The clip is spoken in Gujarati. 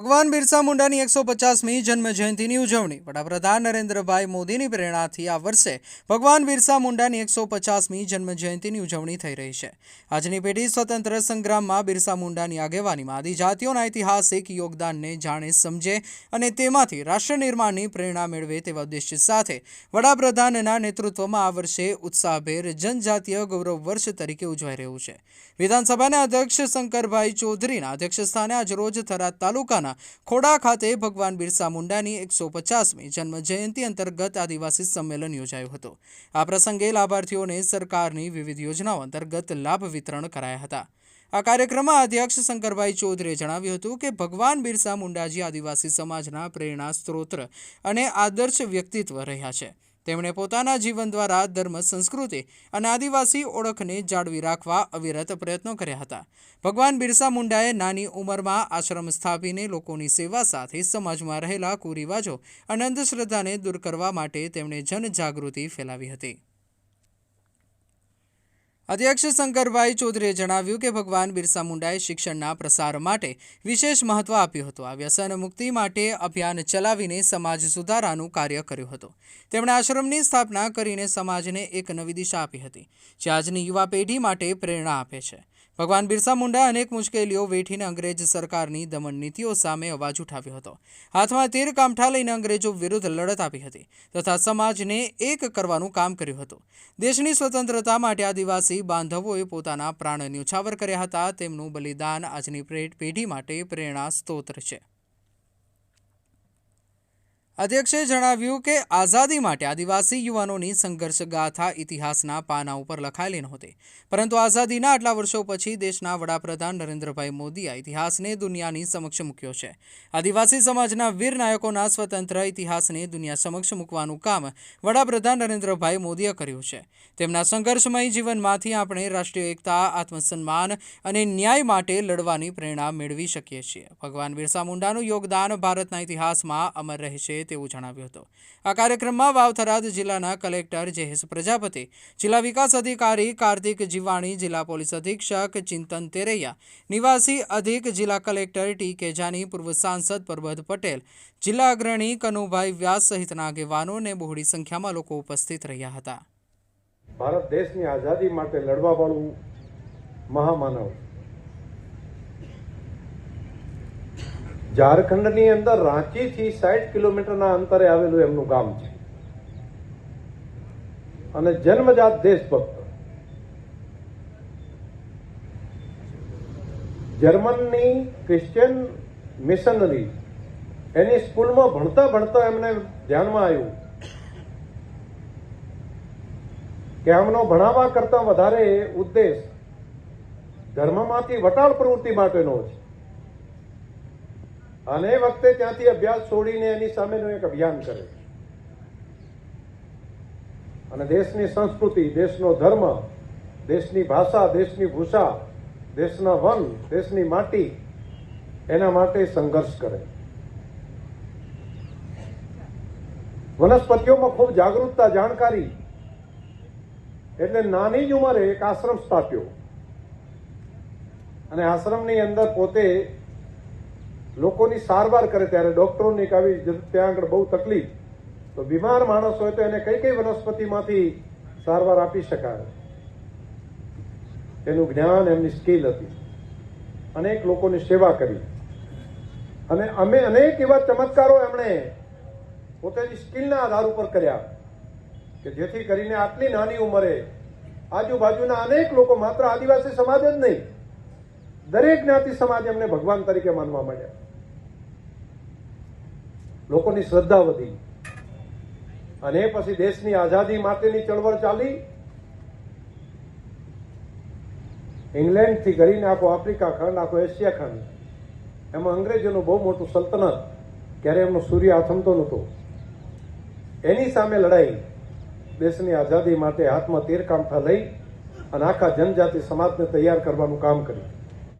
ભગવાન બિરસા મુંડાની એકસો પચાસમી જન્મ જયંતિની ઉજવણી. વડાપ્રધાન નરેન્દ્રભાઈ મોદીની પ્રેરણાથી આ વર્ષે ભગવાન બિરસા મુંડાની એકસો પચાસમી જન્મજયંતિની ઉજવણી થઈ રહી છે. આજની પેઢી સ્વતંત્ર સંગ્રામમાં બિરસા મુંડાની આગેવાનીમાં આદિજાતિઓના ઐતિહાસિક યોગદાનને જાણે સમજે અને તેમાંથી રાષ્ટ્ર નિર્માણની પ્રેરણા મેળવે તેવા ઉદ્દેશ્ય સાથે વડાપ્રધાનના નેતૃત્વમાં આ વર્ષે ઉત્સાહભેર જનજાતીય ગૌરવ વર્ષ તરીકે ઉજવાઈ રહ્યું છે. વિધાનસભાના અધ્યક્ષ શંકરભાઈ ચૌધરીના અધ્યક્ષસ્થાને આજરોજ થરાદ તાલુકાના ખોડા ખાતે ભગવાન બિરસા મુંડાની એકસો પચાસમી જન્મ જયંતિ અંતર્ગત આદિવાસી સંમેલન યોજાયું હતું. આ પ્રસંગે લાભાર્થીઓને સરકારની વિવિધ યોજનાઓ અંતર્ગત લાભ વિતરણ કરાયા હતા. આ કાર્યક્રમમાં અધ્યક્ષ શંકરભાઈ ચૌધરીએ જણાવ્યું હતું કે, ભગવાન બિરસા મુંડાજી આદિવાસી સમાજના પ્રેરણા સ્ત્રોત્ર અને આદર્શ વ્યક્તિત્વ રહ્યા છે. તેમણે પોતાના જીવન દ્વારા ધર્મ, સંસ્કૃતિ અને આદિવાસી ઓળખને જાળવી રાખવા અવિરત પ્રયત્નો કર્યા હતા. ભગવાન બિરસા મુંડાએ નાની ઉંમરમાં આશ્રમ સ્થાપીને લોકોની સેવા સાથે સમાજમાં રહેલા કુરિવાજો અને અંધશ્રદ્ધાને દૂર કરવા માટે તેમણે જનજાગૃતિ ફેલાવી હતી. અધ્યક્ષ શંકરભાઈ ચૌધરીએ જણાવ્યું કે ભગવાન બિરસા મુંડાએ શિક્ષણના પ્રસાર માટે વિશેષ મહત્વ આપ્યું હતું. આ વ્યસન મુક્તિ માટે અભિયાન ચલાવીને સમાજ સુધારાનું કાર્ય કર્યું હતું. તેમણે આશ્રમની સ્થાપના કરીને સમાજને એક નવી દિશા આપી હતી, જે આજની યુવા પેઢી માટે પ્રેરણા આપે છે. ભગવાન બિરસા મુંડા અનેક મુશ્કેલીઓ વેઠીને અંગ્રેજ સરકારની દમન નીતિઓ સામે અવાજ ઉઠાવ્યો હતો. હાથમાં તીર કામઠા લઈને અંગ્રેજો વિરુદ્ધ લડત આપી હતી તથા સમાજને એક કરવાનું કામ કર્યું હતું. દેશની સ્વતંત્રતા માટે આદિવાસી બાંધવોએ પોતાના પ્રાણ ન્યુછાવર કર્યા હતા. તેમનું બલિદાન આજની પેઢી માટે પ્રેરણા સ્ત્રોત છે. અધ્યક્ષે જણાવ્યું કે આઝાદી માટે આદિવાસી યુવાનોની સંઘર્ષ ગાથા ઇતિહાસના પાના ઉપર લખાયેલી નહોતી. પરંતુ આઝાદીના આટલા વર્ષો પછી દેશના વડાપ્રધાન નરેન્દ્રભાઈ મોદીએ ઇતિહાસને દુનિયાની સમક્ષ મૂક્યો છે. આદિવાસી સમાજના વીર નાયકોના સ્વતંત્ર ઇતિહાસને દુનિયા સમક્ષ મૂકવાનું કામ વડાપ્રધાન નરેન્દ્રભાઈ મોદીએ કર્યું છે. તેમના સંઘર્ષમય જીવનમાંથી આપણે રાષ્ટ્રીય એકતા, આત્મસન્માન અને ન્યાય માટે લડવાની પ્રેરણા મેળવી શકીએ છીએ. ભગવાન બિરસા મુંડાનું યોગદાન ભારતના ઇતિહાસમાં અમર રહેશે તેવું જણાવ્યું હતું. આ કાર્યક્રમમાં વાવથરાદ જિલ્લાના કલેક્ટર જયેશ પ્રજાપતિ, જિલ્લા વિકાસ અધિકારી કાર્તિક જીવાણી, જિલ્લા પોલીસ અધિક્ષક ચિંતન તેરૈયા, નિવાસી અધિક જિલ્લા કલેક્ટર ટી કે પૂર્વ સાંસદ પરબત પટેલ, જિલ્લા અગ્રણી કનુભાઈ વ્યાસ સહિતના આગેવાનો અને બહોળી સંખ્યામાં લોકો ઉપસ્થિત રહ્યા હતા. ભારત દેશની આઝાદી માટે લડવા વાળું મહામાનવ ઝારખંડની અંદર રાંચીથી સાઠ કિલોમીટરના અંતરે આવેલું એમનું ગામ છે. અને જન્મજાત દેશભક્ત. જર્મનની ક્રિશ્ચિયન મિશનરી, એની સ્કૂલમાં ભણતા ભણતા એમને ધ્યાનમાં આવ્યું કે આમનો ભણાવવા કરતા વધારે ઉદ્દેશ ધર્મમાંથી વટાળ પ્રવૃત્તિ માટેનો છે અને એ વખતે ત્યાંથી અભ્યાસ છોડીને એની સામેનું એક અભિયાન કરે અને દેશની સંસ્કૃતિ, દેશનો ધર્મ, દેશની ભાષા, દેશની ભૂષા, દેશના વન, દેશની માટી, એના માટે સંઘર્ષ કરે વનસ્પતિઓમાં ખૂબ જાગૃતતા, જાણકારી, એટલે નાની જ ઉંમરે એક આશ્રમ સ્થાપ્યો. અને આશ્રમની અંદર પોતે લોકોની સારવાર કરે ત્યારે ડોક્ટરોની આવી ત્યાં આગળ બહુ તકલીફ. તો બીમાર માણસ હોય તો એને કઈ કઈ વનસ્પતિમાંથી સારવાર આપી શકાય? એનું જ્ઞાન, એમની સ્કિલ હતી. અનેક લોકોની સેવા કરી. અને અમે અનેક એવા ચમત્કારો એમણે પોતાની સ્કિલના આધાર ઉપર કર્યા કે જેથી કરીને આટલી નાની ઉંમરે આજુબાજુના અનેક લોકો માત્ર આદિવાસી સમાજ જ નહીં, દરેક જ્ઞાતિ સમાજ એમને ભગવાન તરીકે માનવા માંડ્યા. લોકોની શ્રદ્ધા વધી. અને પછી દેશની આઝાદી માટેની ચળવળ ચાલી. ઇંગ્લેન્ડથી કરીને આખો આફ્રિકા ખંડ, આખો એશિયા ખંડ. એમાં અંગ્રેજોનું બહુ મોટું સલ્તનત, ક્યારે એમનો સૂર્ય આથમતો નહોતો. એની સામે લડાઈ, દેશની આઝાદી માટે હાથમાં તીરકામઠા લઈ અને આખા જનજાતિ સમાજને તૈયાર કરવાનું કામ કર્યું.